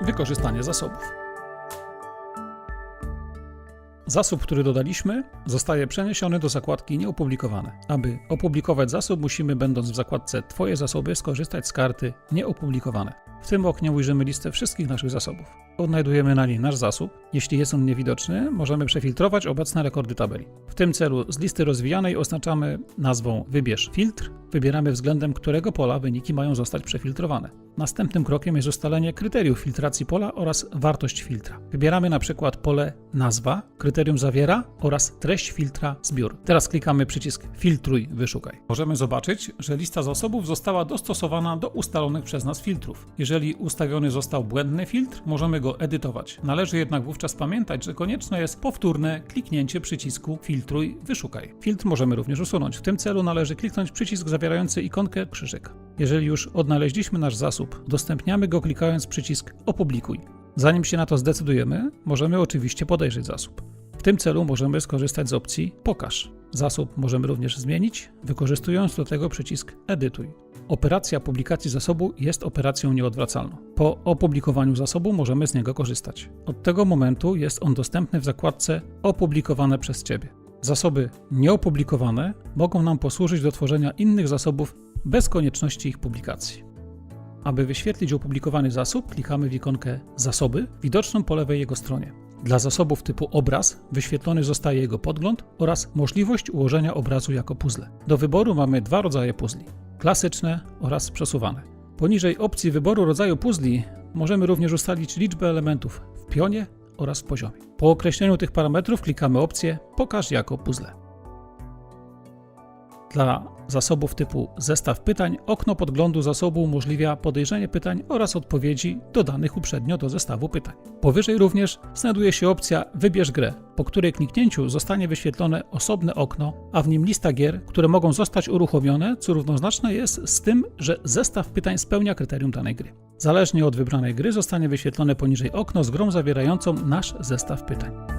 Wykorzystanie zasobów. Zasób, który dodaliśmy, zostaje przeniesiony do zakładki Nieopublikowane. Aby opublikować zasób, musimy, będąc w zakładce Twoje zasoby, skorzystać z karty Nieopublikowane. W tym oknie ujrzymy listę wszystkich naszych zasobów. Odnajdujemy na niej nasz zasób. Jeśli jest on niewidoczny, możemy przefiltrować obecne rekordy tabeli. W tym celu z listy rozwijanej oznaczamy nazwą Wybierz filtr. Wybieramy względem którego pola wyniki mają zostać przefiltrowane. Następnym krokiem jest ustalenie kryteriów filtracji pola oraz wartość filtra. Wybieramy na przykład pole nazwa, kryterium zawiera oraz treść filtra zbiór. Teraz klikamy przycisk filtruj, wyszukaj. Możemy zobaczyć, że lista zasobów została dostosowana do ustalonych przez nas filtrów. Jeżeli ustawiony został błędny filtr, możemy go edytować. Należy jednak wówczas pamiętać, że konieczne jest powtórne kliknięcie przycisku filtruj, wyszukaj. Filtr możemy również usunąć. W tym celu należy kliknąć przycisk zawierający ikonkę krzyżyk. Jeżeli już odnaleźliśmy nasz zasób, udostępniamy go klikając przycisk opublikuj. Zanim się na to zdecydujemy, możemy oczywiście podejrzeć zasób. W tym celu możemy skorzystać z opcji Pokaż. Zasób możemy również zmienić, wykorzystując do tego przycisk Edytuj. Operacja publikacji zasobu jest operacją nieodwracalną. Po opublikowaniu zasobu możemy z niego korzystać. Od tego momentu jest on dostępny w zakładce Opublikowane przez Ciebie. Zasoby nieopublikowane mogą nam posłużyć do tworzenia innych zasobów bez konieczności ich publikacji. Aby wyświetlić opublikowany zasób, klikamy w ikonkę Zasoby, widoczną po lewej jego stronie. Dla zasobów typu obraz wyświetlony zostaje jego podgląd oraz możliwość ułożenia obrazu jako puzzle. Do wyboru mamy dwa rodzaje puzli: klasyczne oraz przesuwane. Poniżej opcji wyboru rodzaju puzli możemy również ustalić liczbę elementów w pionie oraz w poziomie. Po określeniu tych parametrów klikamy opcję Pokaż jako puzzle. Dla zasobów typu zestaw pytań, okno podglądu zasobu umożliwia podejrzenie pytań oraz odpowiedzi dodanych uprzednio do zestawu pytań. Powyżej również znajduje się opcja Wybierz grę, po której kliknięciu zostanie wyświetlone osobne okno, a w nim lista gier, które mogą zostać uruchomione, co równoznaczne jest z tym, że zestaw pytań spełnia kryterium danej gry. Zależnie od wybranej gry zostanie wyświetlone poniżej okno z grą zawierającą nasz zestaw pytań.